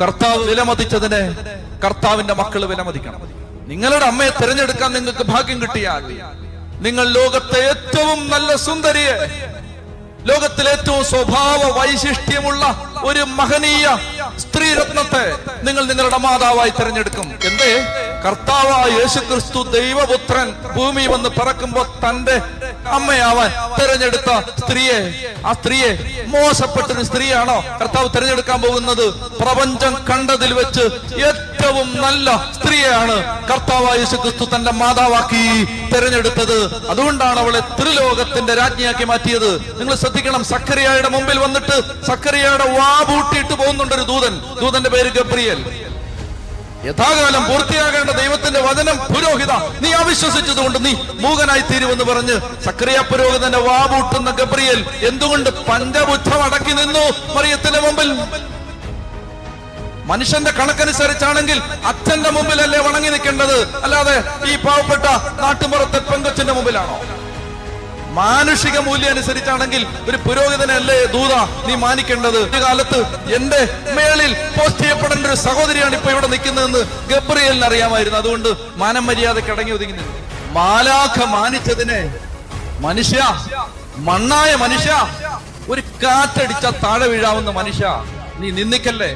കർത്താവ് വിലമതിച്ചതിനെ കർത്താവിന്റെ മക്കൾ വിലമതിക്കണം. നിങ്ങളുടെ അമ്മയെ തിരഞ്ഞെടുക്കാൻ നിങ്ങൾക്ക് ഭാഗ്യം കിട്ടിയാൽ നിങ്ങൾ ലോകത്തെ ഏറ്റവും നല്ല സുന്ദരിയെ ലോകത്തിലെ ഏറ്റവും സ്വഭാവ വൈശിഷ്ട്യമുള്ള ഒരു മഹനീയ സ്ത്രീരത്നത്തെ നിങ്ങൾ നിങ്ങളുടെ മാതാവായി തിരഞ്ഞെടുക്കും. എന്തേ? കർത്താവായ യേശു ക്രിസ്തു ദൈവപുത്രൻ ഭൂമി വന്ന് പറക്കുമ്പോൾ തന്റെ അമ്മയാവാൻ തിരഞ്ഞെടുത്ത സ്ത്രീയെ ആ സ്ത്രീയെ മോശപ്പെട്ടൊരു സ്ത്രീയാണോ? കർത്താവ് തിരഞ്ഞെടുക്കാൻ പോകുന്നത് പ്രപഞ്ചം കണ്ടതിൽ വെച്ച് ഏറ്റവും നല്ല സ്ത്രീയാണ് കർത്താവായ യേശു ക്രിസ്തു തന്റെ മാതാവാക്കി തിരഞ്ഞെടുത്തത്. അതുകൊണ്ടാണ് അവളെ ത്രിലോകത്തിന്റെ രാജ്ഞിയാക്കി മാറ്റിയത്. നിങ്ങൾ ശ്രദ്ധിക്കണം സക്കറിയായുടെ മുമ്പിൽ വന്നിട്ട് സക്കറിയായുടെ വാ പൂട്ടിയിട്ട് പോകുന്നുണ്ട് ഒരു ദൂതൻ. ദൂതന്റെ പേര് ഗബ്രിയൽ. യഥാകാലം പൂർത്തിയാകേണ്ട ദൈവത്തിന്റെ വചനം പുരോഹിത നീ അവിശ്വസിച്ചതുകൊണ്ട് നീ മൂകനായി തീരുമെന്ന് പറഞ്ഞ് സക്രിയ പുരോഹിതന്റെ വാവൂട്ടുന്ന ഗബ്രിയൽ എന്തുകൊണ്ട് പഞ്ചബുദ്ധം അടക്കി നിന്നു? മറിയത്തിന്റെ മുമ്പിൽ. മനുഷ്യന്റെ കണക്കനുസരിച്ചാണെങ്കിൽ അച്ഛന്റെ മുമ്പിലല്ലേ വണങ്ങി നിൽക്കേണ്ടത്? അല്ലാതെ ഈ പാവപ്പെട്ട നാട്ടുമ്പുറത്തെ പെങ്കൊച്ചിന്റെ മുമ്പിലാണോ? മാനുഷിക മൂല്യം അനുസരിച്ചാണെങ്കിൽ ഒരു പുരോഹിതനല്ലേ ദൂത നീ മാനിക്കേണ്ടത്? ഈ കാലത്ത് എന്റെ മേളിൽ പോസ്റ്റ് ചെയ്യപ്പെടേണ്ട ഒരു സഹോദരിയാണ് ഇപ്പൊ ഇവിടെ നിൽക്കുന്നതെന്ന് ഗബ്രിയലിന് അറിയാമായിരുന്നു. അതുകൊണ്ട് മാനം മര്യാദ അടങ്ങി ഒതുങ്ങി മാലാഖ മാനിച്ചതിനെ മനുഷ്യ മണ്ണായ മനുഷ്യ ഒരു കാറ്റടിച്ച താഴെ വീഴാവുന്ന മനുഷ്യ നീ നിന്ദിക്കല്ലേ?